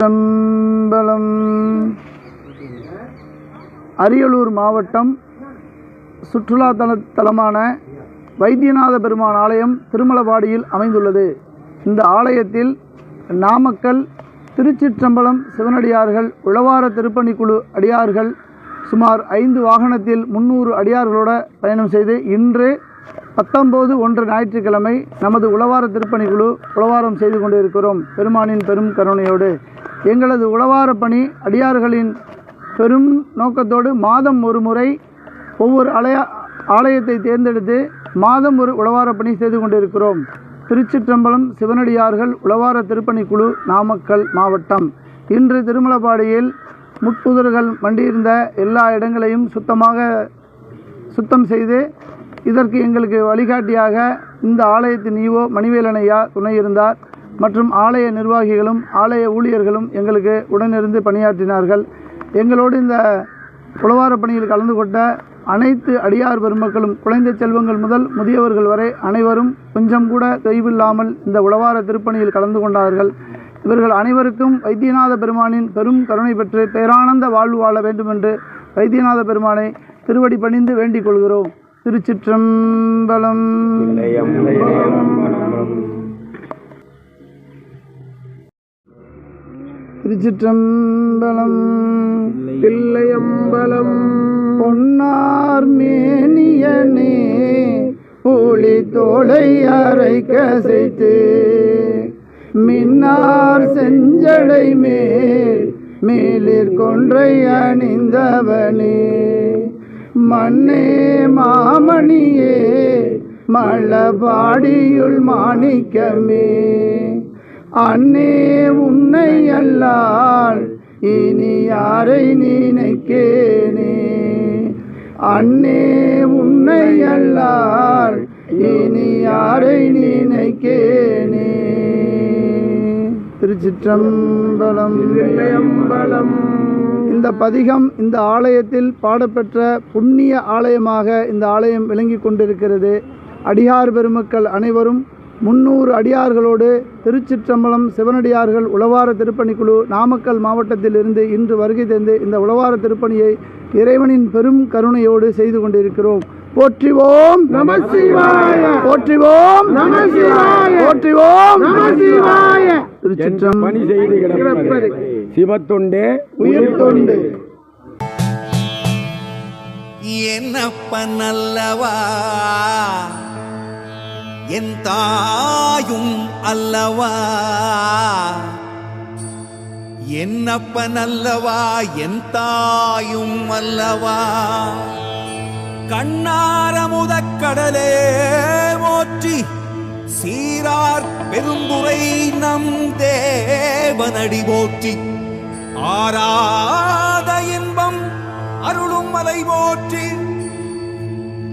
திருச்சிற்றம்பலம் அரியலூர் மாவட்டம் சுற்றுலா தல தலமான வைத்தியநாத பெருமான் ஆலயம் திருமலபாடியில் அமைந்துள்ளது. இந்த ஆலயத்தில் நாமக்கல் திருச்சிற்றம்பலம் சிவனடியார்கள் உழவார திருப்பணிக்குழு அடியார்கள் சுமார் ஐந்து வாகனத்தில் முன்னூறு அடியார்களோட பயணம் செய்து இன்று பத்தொம்போது ஒன்று ஞாயிற்றுக்கிழமை நமது உழவார திருப்பணிக்குழு உழவாரம் செய்து கொண்டிருக்கிறோம். பெருமானின் பெரும் கருணையோடு. எங்களது உழவார பணி அடியார்களின் பெரும் நோக்கத்தோடு மாதம் ஒரு முறை ஒவ்வொரு அலைய ஆலயத்தை தேர்ந்தெடுத்து மாதம் ஒரு உழவார பணி செய்து கொண்டிருக்கிறோம். திருச்சிற்றம்பலம் சிவனடியார்கள் உழவார திருப்பணிக்குழு நாமக்கல் மாவட்டம். இன்று திருமலபாடியில் முட்புதர்கள் மண்டியிருந்த எல்லா இடங்களையும் சுத்தமாக சுத்தம் செய்து இதற்கு எங்களுக்கு வழிகாட்டியாக இந்த ஆலயத்தின் ஈவோ மணிவேலனையா துணை இருந்தார். மற்றும் ஆலய நிர்வாகிகளும் ஆலய ஊழியர்களும் எங்களுக்கு உடனிருந்து பணியாற்றினார்கள். எங்களோடு இந்த உழவார பணியில் கலந்து கொண்ட அனைத்து அடியார் பெருமக்களும் குழந்தை செல்வங்கள் முதல் முதியவர்கள் வரை அனைவரும் கொஞ்சம் கூட தெய்வில்லாமல் இந்த உழவார திருப்பணியில் கலந்து கொண்டார்கள். இவர்கள் அனைவருக்கும் வைத்தியநாத பெருமானின் பெரும் கருணை பெற்று பேரானந்த வாழ்வு வாழ வேண்டுமென்று வைத்தியநாத பெருமானை திருவடி பணிந்து வேண்டிக் கொள்கிறோம். திருச்சிற்றம்பலம். திருச்சிற்றம்பலம் பிள்ளையம்பலம் பொன்னார் மேனியனே ஒளி தோளை அரை கசைத்து மின்னார் செஞ்சடை மேல் மேலிற் கொன்றை அணிந்தவனே. மண்ணே மாமணியே மலபாடியுள் மாணிக்கமே. அன்னே உன்னை இனி யாரை நினைக்கேனே? அன்னே உன்னை அல்லால் இனி யாரை நினைக்கேனே? திருச்சிற்றம்பலம். அம்பலம் இந்த பதிகம் இந்த ஆலயத்தில் பாடப்பெற்ற புண்ணிய ஆலயமாக இந்த ஆலயம் விளங்கி கொண்டிருக்கிறது. அடியார் பெருமக்கள் அனைவரும் முன்னூறு அடியார்களோடு திருச்சிற்றம்பலம் சிவனடியார்கள் உளவார திருப்பணிக்குழு நாமக்கல் மாவட்டத்தில் இருந்து இன்று வருகை தந்து இந்த உளவார திருப்பணியை இறைவனின் பெரும் கருணையோடு செய்து கொண்டிருக்கிறோம். போற்றிவோம். நம சிவாய போற்றிவோம். நம சிவாய போற்றிவோம். நம சிவாய திருச்சிற்றம் பணி செய்து சிவத்தொண்டே. உயிர் தொண்டு என்னப்பனல்லவா என் தாயும் அல்லவா? என்னப்பனல்லவா என் தாயும் அல்லவா? கண்ணாரமுதக் கடலே மோற்றி சீரார் பெரும்புரை நம் தேவனடி போற்றி. ஆராத இன்பம் அருளும் மலை போற்றி